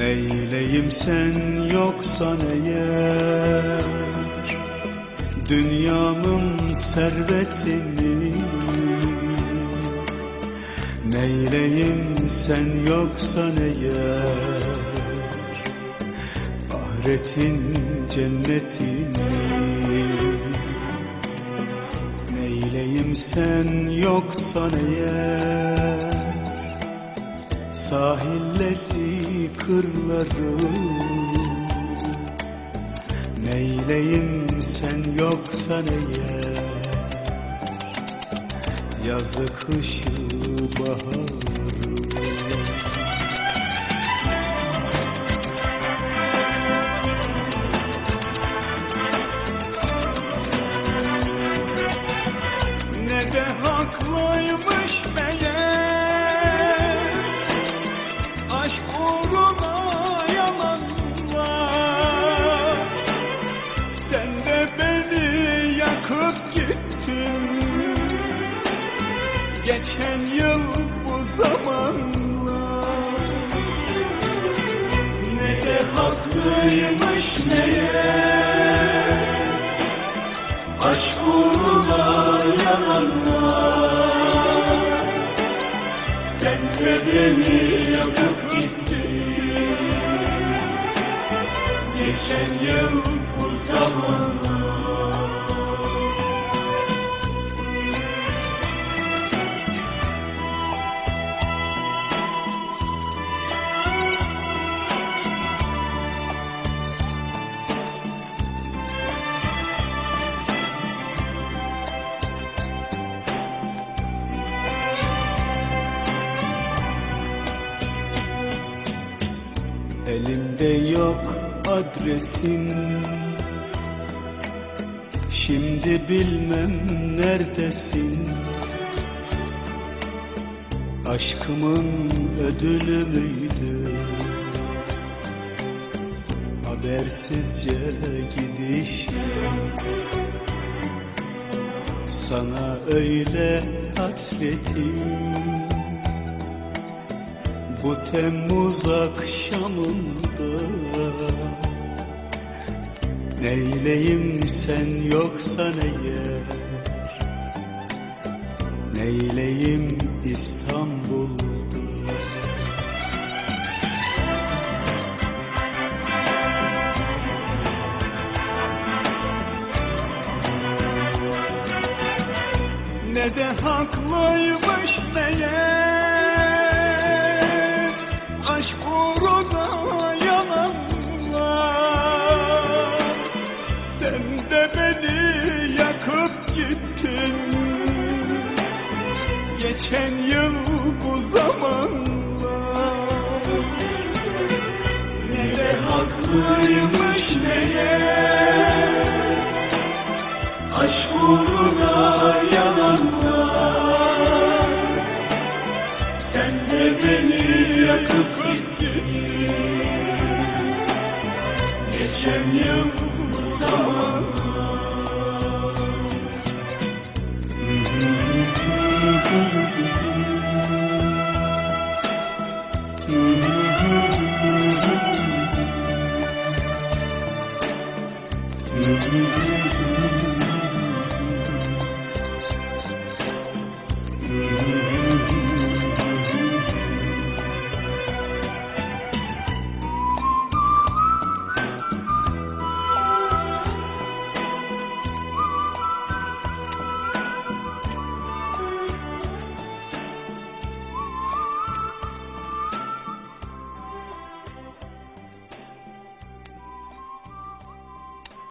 Neyleyim sen yoksan eğer Dünyamın servetini. Neyleyim sen yoksan eğer Ahiretin cennetini. Neyleyim sen yoksan eğer Sahilleri kırları Neyleyim sen yoksan eğer Yazı kışı baharı gittin Geçen yıl bu zamanlar Ne de haklıymış meğer Aşk uğruna yalanlar. Sen de beni Elimde yok adresin? Şimdi bilmem neredesin? Aşkımın ödülü müydü? Habersizce gidiş. Sana öyle hasretim. Bu Temmuz akşamında Neyleyim sen yoksan eğer Neyleyim İstanbul'da? Ne de haklıymış meğer Kırmış neye? Aşk uğruna yalanlar Sen de beni yakıp gittin. Geçen yıl bu zamanlar